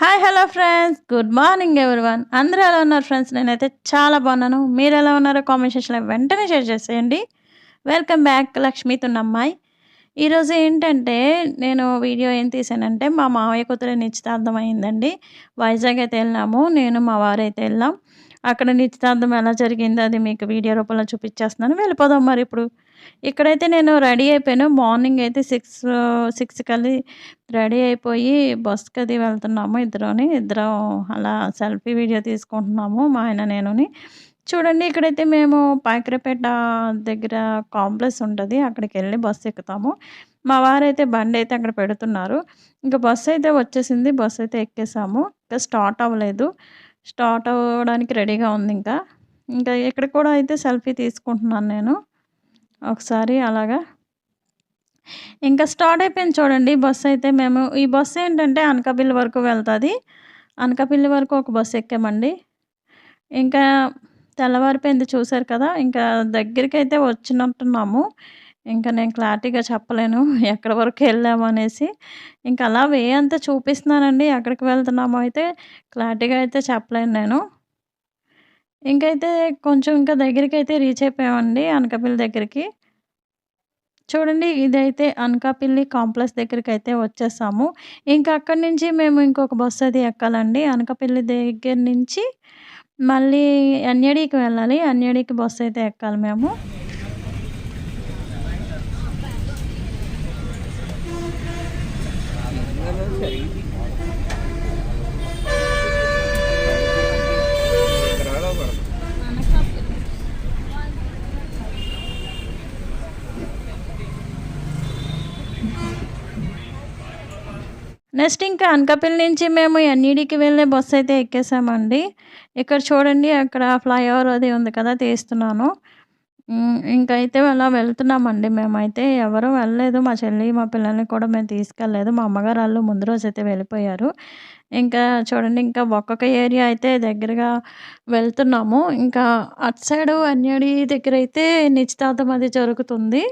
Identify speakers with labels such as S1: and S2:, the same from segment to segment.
S1: Hi hello friends good morning everyone అందరూ ఎలా ఉన్నారు ఫ్రెండ్స్ నేనైతే చాలా బాగున్నాను. మీరు ఎలా ఉన్నారో కామెంట్ సెక్షన్లో వెంటనే షేర్ చేసేయండి. వెల్కమ్ బ్యాక్ లక్ష్మీ తున్నమ్మాయి. ఈరోజు ఏంటంటే నేను వీడియో ఏం తీసానంటే మా మావయ్య కూతురు నిశ్చితార్థం అయిందండి. వైజాగ్ అయితే వెళ్ళాము. నేను మా వారైతే వెళ్ళాం. అక్కడ నిశ్చితార్థం ఎలా జరిగిందో అది మీకు వీడియో రూపంలో చూపించేస్తున్నాను. వెళ్ళిపోదాం మరి ఇప్పుడు. ఇక్కడైతే నేను రెడీ అయిపోయాను. మార్నింగ్ అయితే సిక్స్ సిక్స్ కల్లి రెడీ అయిపోయి బస్కి అది వెళ్తున్నాము ఇద్దరుని. ఇద్దరం అలా సెల్ఫీ వీడియో తీసుకుంటున్నాము మా ఆయన నేనుని. చూడండి ఇక్కడైతే మేము పాకిరపేట దగ్గర కాంప్లెక్స్ ఉంటుంది. అక్కడికి వెళ్ళి బస్సు ఎక్కుతాము. మా వారైతే బండి అయితే అక్కడ పెడుతున్నారు. ఇంకా బస్సు అయితే వచ్చేసింది. బస్సు అయితే ఎక్కేసాము. ఇంకా స్టార్ట్ అవ్వలేదు. స్టార్ట్ అవ్వడానికి రెడీగా ఉంది ఇంకా. ఇంకా ఇక్కడ కూడా అయితే సెల్ఫీ తీసుకుంటున్నాను నేను. ఒకసారి అలాగా. ఇంకా స్టార్ట్ అయిపోయింది చూడండి బస్సు అయితే మేము. ఈ బస్సు ఏంటంటే అనకాపల్లి వరకు వెళ్తుంది. అనకాపల్లి వరకు ఒక బస్సు ఎక్కామండి. ఇంకా తెల్లవారిపోయింది చూసారు కదా. ఇంకా దగ్గరికి అయితే వచ్చినట్టున్నాము. ఇంకా నేను క్లారిటీగా చెప్పలేను ఎక్కడి వరకు వెళ్ళాము అనేసి. ఇంకా అలా వే అంతా చూపిస్తున్నానండి ఎక్కడికి వెళ్తున్నామో అయితే క్లారిటీగా అయితే చెప్పలేను నేను. ఇంకైతే కొంచెం ఇంకా దగ్గరికి అయితే రీచ్ అయిపోయామండి అనకాపల్లి దగ్గరికి. చూడండి ఇదైతే అనకాపల్లి కాంప్లెక్స్ దగ్గరికి అయితే వచ్చేసాము. ఇంకా అక్కడి నుంచి మేము ఇంకొక బస్సు అది ఎక్కాలండి. అనకాపల్లి దగ్గర నుంచి మళ్ళీ ఎన్ఏడికి వెళ్ళాలి. ఎన్ఏడికి బస్సు అయితే ఎక్కాలి మేము. నెక్స్ట్ ఇంకా అనకాపల్లి నుంచి మేము ఎన్ఈడికి వెళ్ళే బస్సు అయితే ఎక్కేసామండి. ఇక్కడ చూడండి అక్కడ ఫ్లైఓవర్ అది ఉంది కదా తీస్తున్నాను. ఇంకైతే అలా వెళ్తున్నామండి. మేమైతే ఎవరు వెళ్ళలేదు. మా చెల్లి మా పిల్లల్ని కూడా మేము తీసుకెళ్ళలేదు. మా అమ్మగారు వాళ్ళు ముందు రోజు అయితే వెళ్ళిపోయారు. ఇంకా చూడండి ఇంకా ఒక్కొక్క ఏరియా అయితే దగ్గరగా వెళ్తున్నాము. ఇంకా అటు సైడు అన్యడి దగ్గర అయితే నిశ్చితార్థం అది జరుగుతుంది.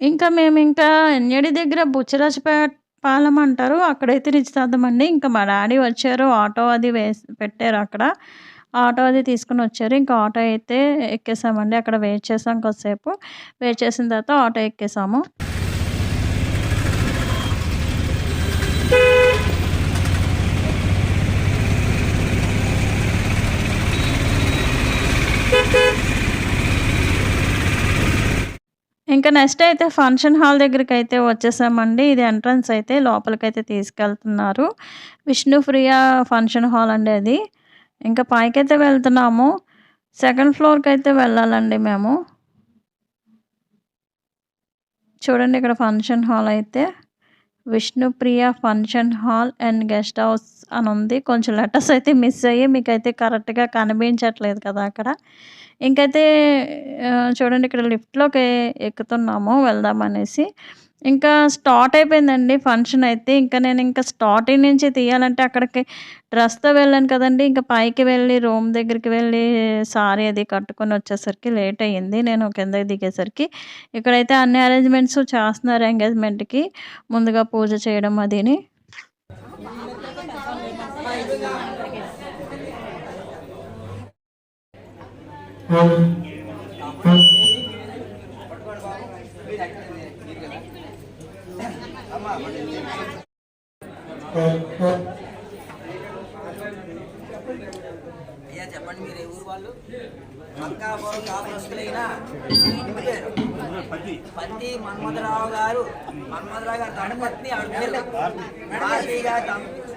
S1: ఇంకా మేము ఇంకా ఎన్యడి దగ్గర బుచ్చరాజపేట పాలెం అంటారు. అక్కడైతే నిశ్చితార్థం అండి. ఇంకా మా డాడీ వచ్చారు. ఆటో అది వేసి పెట్టారు అక్కడ. ఆటో అది తీసుకుని వచ్చారు. ఇంకా ఆటో అయితే ఎక్కేసామండి. అక్కడ వెయిట్ చేసాం కొద్దిసేపు. వెయిట్ చేసిన తర్వాత ఆటో ఎక్కేసాము. ఇంకా నెక్స్ట్ అయితే ఫంక్షన్ హాల్ దగ్గరికి అయితే వచ్చేసామండి. ఇది ఎంట్రన్స్ అయితే లోపలికైతే తీసుకెళ్తున్నారు. విష్ణుప్రియ ఫంక్షన్ హాల్ అండి అది. ఇంకా పైకైతే వెళ్తున్నాము. సెకండ్ ఫ్లోర్కి అయితే వెళ్ళాలండి మేము. చూడండి ఇక్కడ ఫంక్షన్ హాల్ అయితే. Vishnupriya function hall and guest house అని ఉంది. కొంచెం లెటర్స్ అయితే మిస్ అయ్యి మీకైతే కరెక్ట్గా కనిపించట్లేదు కదా అక్కడ. ఇంకైతే చూడండి ఇక్కడ లిఫ్ట్లోకి ఎక్కుతున్నాము వెళ్దామనేసి ఇంకా స్టార్ట్ అయిపోయిందండి ఫంక్షన్ అయితే. ఇంకా నేను ఇంకా స్టార్టింగ్ నుంచి తీయాలంటే అక్కడికి డ్రెస్తో వెళ్ళాను కదండి. ఇంకా పైకి వెళ్ళి రూమ్ దగ్గరికి వెళ్ళి సారీ అది కట్టుకొని వచ్చేసరికి లేట్ అయ్యింది. నేను కిందకి దిగేసరికి. ఇక్కడైతే అన్ని అరేంజ్మెంట్స్ చేస్తున్నారు ఎంగేజ్మెంట్కి. ముందుగా పూజ చేయడం అదిని.
S2: అయ్యా చెప్పండి మీరు ఊరు వాళ్ళు? మక్కాపురం కాపురస్తులైన పత్తి మన్మధరావు గారు మన్మధరావు గారు దండపత్ని ఆడపిల్ల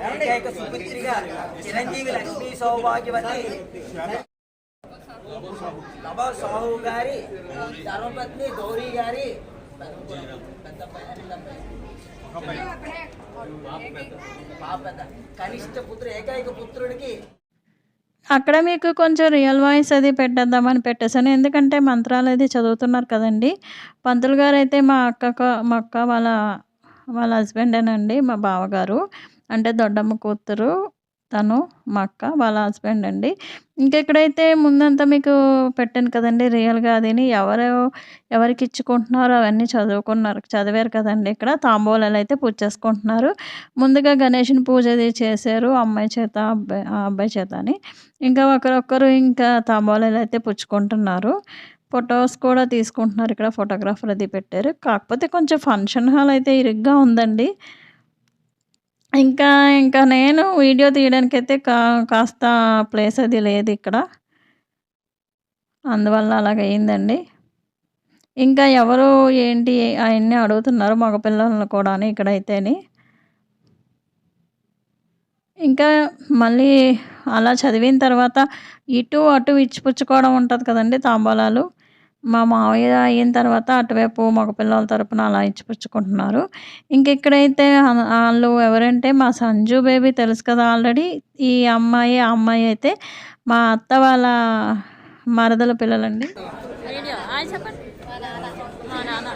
S2: ఏకైక సుపుత్రిగా చిరంజీవి లక్ష్మీ సౌభాగ్యవతి సాహు గారి ధర్మపత్ని గౌరీ గారి కనిష్ట పుత్రుడు ఏకైక పుత్రుడికి
S1: అక్కడ మీకు కొంచెం రియల్ వాయిస్ అది పెట్టేద్దామని పెట్టేశాను ఎందుకంటే మంత్రాలు అది చదువుతున్నారు కదండి పంతులు గారు అయితే మా అక్క మా అక్క వాళ్ళ వాళ్ళ హస్బెండేనండి మా బావగారు. అంటే దొడ్డమ్మ కూతురు తను మా అక్క వాళ్ళ హస్బెండ్ అండి. ఇంకెక్కడైతే ముందంతా మీకు పెట్టాను కదండి రియల్‌గా అదిని ఎవరు ఎవరికి ఇచ్చుకుంటున్నారో అవన్నీ చదువుకున్నారు చదివారు కదండి ఇక్కడ. తాంబూలాలైతే పూజ చేసుకుంటున్నారు. ముందుగా గణేషుని పూజ అది చేశారు అమ్మాయి చేత, అబ్బాయి ఆ అబ్బాయి చేత అని. ఇంకా ఒకరొకరు ఇంకా తాంబూలాలైతే పుచ్చుకుంటున్నారు. ఫొటోస్ కూడా తీసుకుంటున్నారు ఇక్కడ ఫోటోగ్రాఫర్ అది పెట్టారు. కాకపోతే కొంచెం ఫంక్షన్ హాల్ అయితే ఇరుగ్గా ఉందండి. ఇంకా ఇంకా నేను వీడియో తీయడానికైతే కా కాస్త ప్లేస్ అది లేదు ఇక్కడ అందువల్ల అలాగయిందండి. ఇంకా ఎవరు ఏంటి అవన్నీ అడుగుతున్నారు మగ పిల్లల్ని ఇక్కడైతేని. ఇంకా మళ్ళీ అలా చదివిన తర్వాత ఇటు, అటు ఇచ్చిపుచ్చుకోవడం ఉంటుంది కదండి తాంబూలాలు. మా మావయ్య అయిన తర్వాత అటువైపు మగపిల్లల తరపున అలా ఇచ్చిపుచ్చుకుంటున్నారు. ఇంక ఇక్కడైతే ఆహ్, ఆళ్ళు ఎవరంటే మా సంజు బేబీ తెలుసు కదా ఆల్రెడీ. ఈ అమ్మాయి, ఆ అమ్మాయి అయితే మా అత్త వాళ్ళ మరదల పిల్లలండి.
S3: వీడియో హాయ్ చెప్పండి మా నాన్న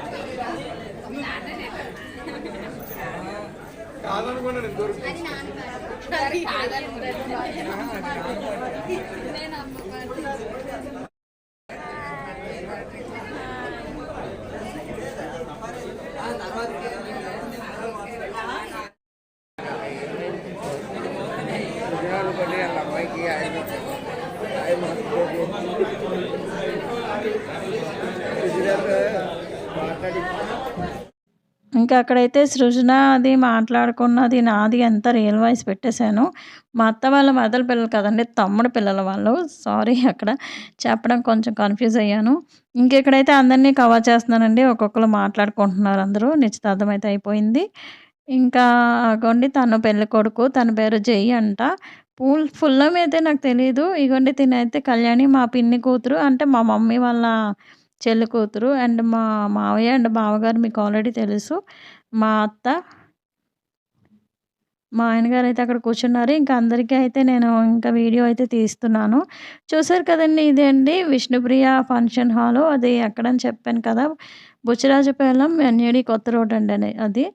S1: ఇంకా అక్కడైతే సృజన అది మాట్లాడుకున్నది నాది అంతా రియల్ వాయిస్ పెట్టేశాను. మా అత్త వాళ్ళ మదల పిల్లలు కదండి తమ్ముడు పిల్లల వాళ్ళు. సారీ అక్కడ చెప్పడం కొంచెం కన్‌ఫ్యూజ్ అయ్యాను. ఇంకెక్కడైతే ఇక్కడైతే అందరిని కవర్ చేస్తున్నానండి. ఒక్కొక్కరు మాట్లాడుకుంటున్నారు అందరూ. నిశ్చితార్థం అయితే అయిపోయింది. ఇంకా అగోండి తను పెళ్ళికొడుకు. తన పేరు జై అంట. పూల్ ఫుల్ అయితే నాకు తెలియదు ఇగోండి తినైతే కళ్యాణి మా పిన్ని కూతురు. అంటే మా మమ్మీ వాళ్ళ చెల్లి కూతురు. అండ్ మా మావయ్య అండ్ బావగారు మీకు ఆల్రెడీ తెలుసు. మా అత్త మా ఆయనగారు అయితే అక్కడ కూర్చున్నారు. ఇంకా అందరికీ అయితే నేను ఇంకా వీడియో అయితే తీస్తున్నాను. చూసారు కదండి ఇదే అండి విష్ణుప్రియ ఫంక్షన్ హాలు. అది ఎక్కడని చెప్పాను కదా! బుచ్చిరాజపాలెం ఎన్‌ఏడి కొత్త రోడ్ అండి అది.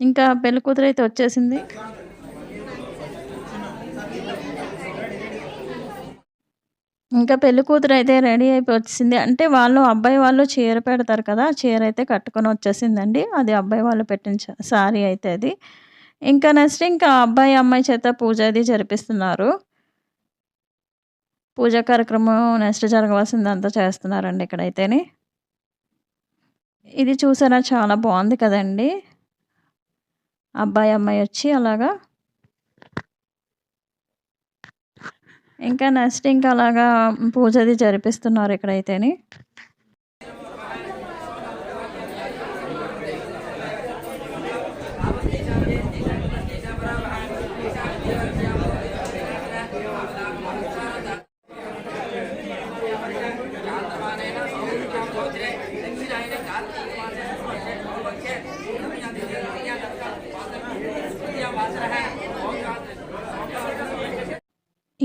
S1: ఇంకా పెళ్ళికూతురైతే వచ్చేసింది. ఇంకా పెళ్ళికూతురైతే రెడీ అయిపోయి వచ్చింది అంటే వాళ్ళు అబ్బాయి వాళ్ళు చీర పెడతారు కదా! చీర అయితే కట్టుకొని వచ్చేసిందండి. అది అబ్బాయి వాళ్ళు పెట్టిన సారీ అయితే అది. ఇంకా నెక్స్ట్ ఇంకా అబ్బాయి, అమ్మాయి చేత పూజ అది జరిపిస్తున్నారు. పూజా కార్యక్రమం నెక్స్ట్ జరగవలసిందంతా చేస్తున్నారండి ఇక్కడైతేని. ఇది చూసారా చాలా బాగుంది కదండీ! అబ్బాయి, అమ్మాయి వచ్చి అలాగా ఇంకా నెక్స్ట్ ఇంకా అలాగా పూజ అది జరిపిస్తున్నారు ఇక్కడైతేని.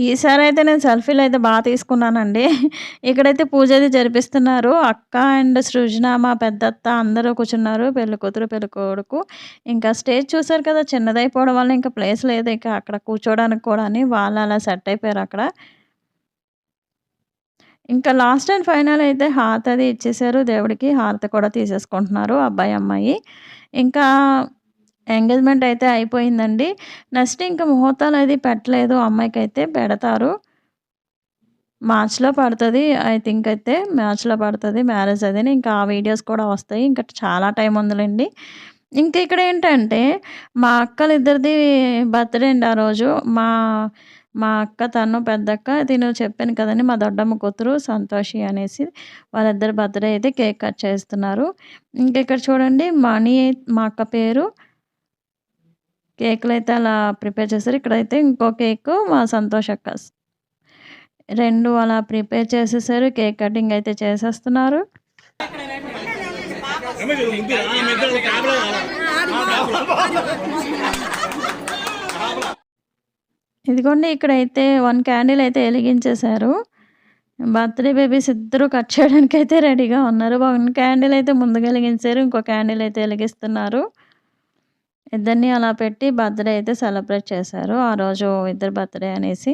S1: ఈసారైతే నేను సెల్ఫీలు అయితే బాగా తీసుకున్నానండి. ఇక్కడైతే పూజ అది జరిపిస్తున్నారు. అక్క అండ్ సృజన మా పెద్దత్త అందరూ కూర్చున్నారు. పెళ్ళికూతురు, పెళ్ళికొడుకు. ఇంకా స్టేజ్ చూసారు కదా! చిన్నదైపోవడం వల్ల ఇంకా ప్లేస్ లేదు ఇంకా అక్కడ కూర్చోవడానికి కూడాని. వాళ్ళు అలా సెట్ అయిపోయారు అక్కడ. ఇంకా లాస్ట్ అండ్ ఫైనల్ అయితే హారతి అది ఇచ్చేసారు దేవుడికి. హారతి కూడా తీసేసుకుంటున్నారు అబ్బాయి, అమ్మాయి. ఇంకా ఎంగేజ్‌మెంట్ అయితే అయిపోయిందండి. నెక్స్ట్ ఇంకా ముహూర్తాలు అది పెట్టలేదు అమ్మాయికి అయితే పెడతారు. మార్చ్‌లో పడుతుంది ఐ థింక్ అయితే మార్చ్‌లో పడుతుంది మ్యారేజ్ అది ఇంకా ఆ వీడియోస్ కూడా వస్తాయి. ఇంకా చాలా టైం ఉందిలెండి. ఇంకా ఇక్కడ ఏంటంటే మా అక్కలు ఇద్దరిది బర్త్‌డే అండి ఆ రోజు. మా మా అక్క తను పెద్దక్క. తిను చెప్పాను కదండీ! మా దొడ్డమ్మ కూతురు సంతోషి అనేసి. వాళ్ళిద్దరు బర్త్‌డే అయితే కేక్ కట్ చేస్తున్నారు. ఇంకా ఇక్కడ చూడండి మణి మా అక్క పేరు. కేకులు అయితే అలా ప్రిపేర్ చేశారు. ఇక్కడైతే ఇంకో కేకు మా సంతోష్ అక్క. రెండు అలా ప్రిపేర్ చేసేసారు. కేక్ కటింగ్ అయితే చేసేస్తున్నారు. ఇదిగోండి ఇక్కడైతే వన్ క్యాండిల్ అయితే వెలిగించేశారు బర్త్‌డే బేబీస్ ఇద్దరు కట్ చేయడానికి అయితే రెడీగా ఉన్నారు. వన్ క్యాండిల్ అయితే ముందుగా వెలిగించారు ఇంకో క్యాండిల్ అయితే వెలిగిస్తున్నారు ఇద్దరిని అలా పెట్టి బర్త్‌డే అయితే సెలబ్రేట్ చేశారు. ఆ రోజు ఇద్దరు బర్త్‌డే అనేసి.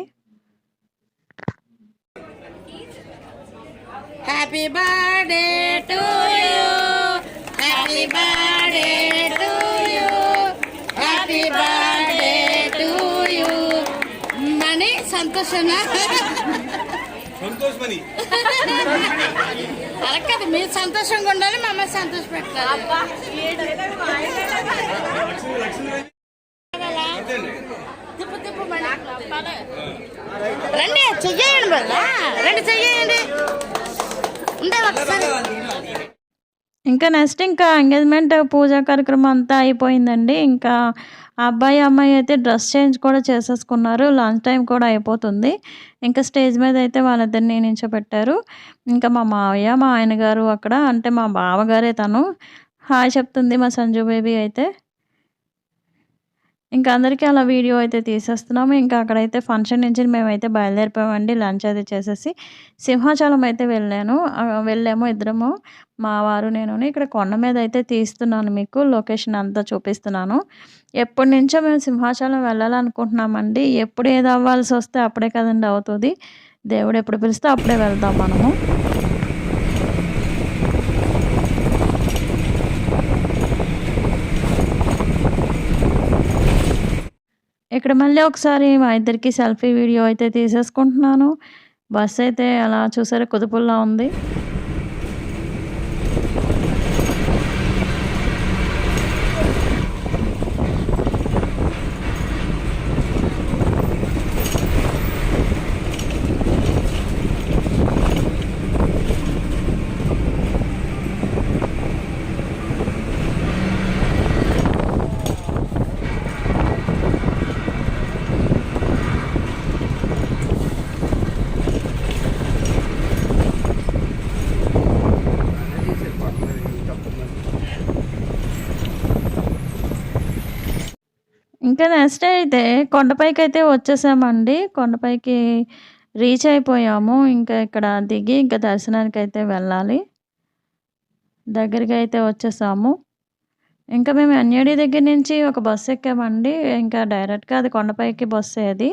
S4: Happy birthday to you happy birthday to you happy birthday to you money సంతోషంగా
S5: సంతోషమని
S4: అలా కాదు మీరు సంతోషంగా ఉండాలి సంతోష పెట్టాలి తిప్పు తిప్పు మణి. రండి చెయ్యండి రండి చెయ్యండి ఉండే ఒకసారి.
S1: ఇంకా నెక్స్ట్ ఇంకా ఎంగేజ్‌మెంట్ పూజా కార్యక్రమం అంతా అయిపోయిందండి. ఇంకా అబ్బాయి, అమ్మాయి అయితే డ్రెస్ చేంజ్ కూడా చేసేసుకున్నారు. లంచ్ టైం కూడా అయిపోతుంది. ఇంకా స్టేజ్ మీద అయితే వాళ్ళిద్దరిని నించోబెట్టారు. ఇంకా మా మావయ్య, మా ఆయన గారు అక్కడ అంటే మా బావగారే తను. హాయ్ చెప్తుంది మా సంజు బేబీ అయితే. ఇంకా అందరికీ అలా వీడియో అయితే తీసేస్తున్నాము. ఇంకా అక్కడైతే ఫంక్షన్ నుంచి మేమైతే బయలుదేరిపోయామండి లంచ్ అది చేసేసి. సింహాచలం అయితే వెళ్ళాను. వెళ్ళాము ఇద్దరము. మా వారు నేను ఇక్కడ కొండ మీద అయితే తీస్తున్నాను మీకు. లొకేషన్ అంతా చూపిస్తున్నాను. ఎప్పటినుంచో మేము సింహాచలం వెళ్ళాలనుకుంటున్నామండి. ఎప్పుడు ఏది అవ్వాల్సి వస్తే అప్పుడే కదండి అవుతుంది దేవుడు ఎప్పుడు పిలిస్తే అప్పుడే వెళ్తాం మనము. ఇక్కడ మళ్ళీ ఒకసారి మా ఇద్దరికి సెల్ఫీ వీడియో అయితే తీసేసుకుంటున్నాను. బస్ అయితే అలా చూసారా కుదుపుల్లా ఉంది. ఇంకా నెక్స్ట్ అయితే కొండపైకైతే వచ్చేసామండి. కొండపైకి రీచ్ అయిపోయాము. ఇంకా ఇక్కడ దిగి ఇంకా దర్శనానికైతే వెళ్ళాలి. దగ్గరికి అయితే వచ్చేసాము. ఇంకా మేము ఎన్‌ఏడీ దగ్గర నుంచి ఒక బస్సు ఎక్కామండి. ఇంకా డైరెక్ట్‌గా అది కొండపైకి బస్సే అది.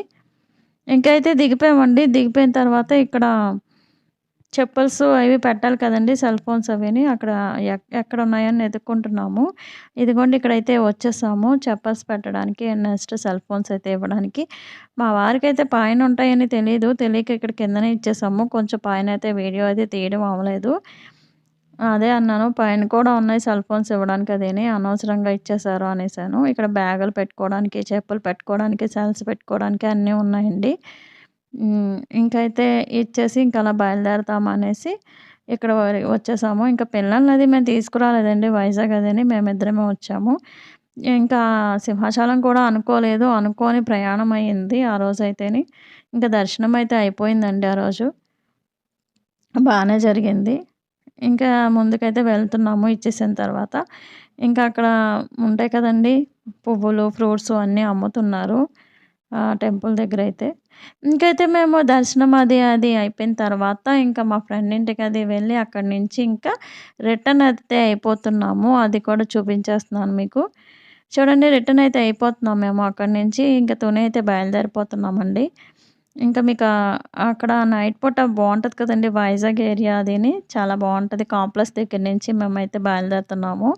S1: ఇంకా అయితే దిగిపోయామండి. దిగిపోయిన తర్వాత ఇక్కడ చెప్పల్స్ అవి పెట్టాలి కదండి సెల్ ఫోన్స్ అవిని. అక్కడ ఎక్కడ ఉన్నాయని వెతుక్కుంటున్నాము. ఇదిగోండి ఇక్కడైతే వచ్చేసాము. చెప్పల్స్ పెట్టడానికి నెక్స్ట్ సెల్ ఫోన్స్ అయితే ఇవ్వడానికి. మా వారికి అయితే పైన ఉంటాయని తెలియదు తెలియక ఇక్కడ కిందనే ఇచ్చేసాము. కొంచెం పైనైతే వీడియో అయితే తీయడం అవ్వలేదు. అదే అన్నాను. పైన కూడా ఉన్నాయి సెల్ ఫోన్స్ ఇవ్వడానికి అదేని అనవసరంగా ఇచ్చేసారు అనేసాను. ఇక్కడ బ్యాగులు పెట్టుకోవడానికి, చెప్పులు పెట్టుకోవడానికి, సెల్స్ పెట్టుకోవడానికి అన్నీ ఉన్నాయండి. హ్మ్. ఇంకైతే ఇచ్చేసి ఇంకా అలా బయలుదేరతాం అనేసి ఇక్కడ వరి వచ్చేసాము. ఇంకా పిల్లల్నది మేము తీసుకురాలేదండి వైజాగ్ అదని. మేమిద్దరమే వచ్చాము. ఇంకా సింహాచలం కూడా అనుకోలేదు. అనుకోని ప్రయాణం అయింది ఆ రోజైతేని. ఇంకా దర్శనం అయితే అయిపోయిందండి ఆ రోజు. బానే జరిగింది. ఇంకా ముందుకైతే వెళ్తున్నాము ఇచ్చేసిన తర్వాత. ఇంకా అక్కడ ఉంటాయి కదండీ! పువ్వులు, ఫ్రూట్స్ అన్నీ అమ్ముతున్నారు. టెంపుల్ దగ్గర అయితే ఇంకైతే మేము దర్శనం అది అది అయిపోయిన తర్వాత ఇంకా మా ఫ్రెండ్ ఇంటికి అది వెళ్ళి అక్కడి నుంచి ఇంకా రిటర్న్ అయితే అయిపోతున్నాము. అది కూడా చూపించేస్తున్నాను మీకు. చూడండి రిటర్న్ అయితే అయిపోతున్నాం మేము అక్కడి నుంచి. ఇంకా తునే అయితే బయలుదేరిపోతున్నామండి. ఇంకా మీకు అక్కడ నైట్ పూట బాగుంటుంది కదండి వైజాగ్ ఏరియా అదిని. చాలా బాగుంటుంది కాంప్లెక్స్ దగ్గర నుంచి మేమైతే బయలుదేరుతున్నాము.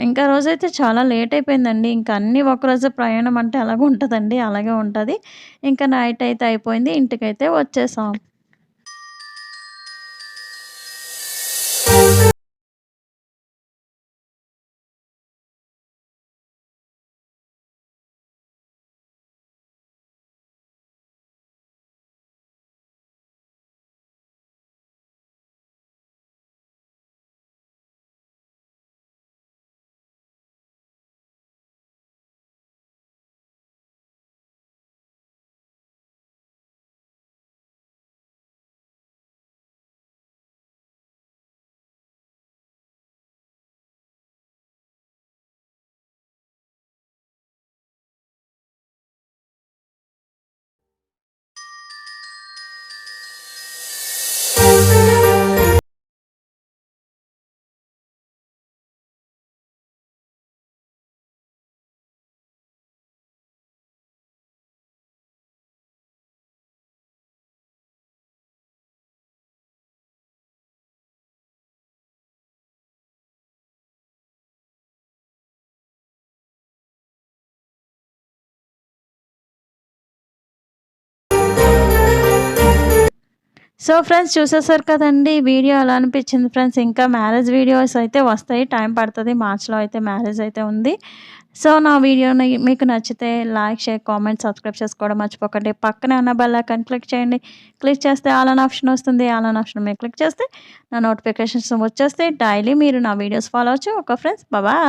S1: ఇంకా రోజైతే చాలా లేట్ అయిపోయిందండి. ఇంకా అన్నీ ఒకరోజు ప్రయాణం అంటే ఎలాగుంటదండి! అలాగే ఉంటుంది ఇంకా నైట్ అయితే అయిపోయింది. ఇంటికైతే వచ్చేసాం. సో ఫ్రెండ్స్ చూసేసారు కదండి వీడియో ఎలా అనిపించింది ఫ్రెండ్స్ ఇంకా మ్యారేజ్ వీడియోస్ అయితే వస్తాయి టైం పడుతుంది మార్చ్లో అయితే మ్యారేజ్ అయితే ఉంది. సో నా వీడియోని మీకు నచ్చితే లైక్ షేర్ కామెంట్ సబ్స్క్రైబ్ చేసుకోవడం మర్చిపోకండి. పక్కనే ఉన్న బెల్ ఐకాన్ క్లిక్ చేయండి. క్లిక్ చేస్తే ఆల్ ఆప్షన్ వస్తుంది ఆల్ ఆప్షన్ మీద క్లిక్ చేస్తే నా నోటిఫికేషన్స్ వచ్చేస్తే డైలీ మీరు నా వీడియోస్ ఫాలో అవచ్చు ఒక ఫ్రెండ్స్ బాయ్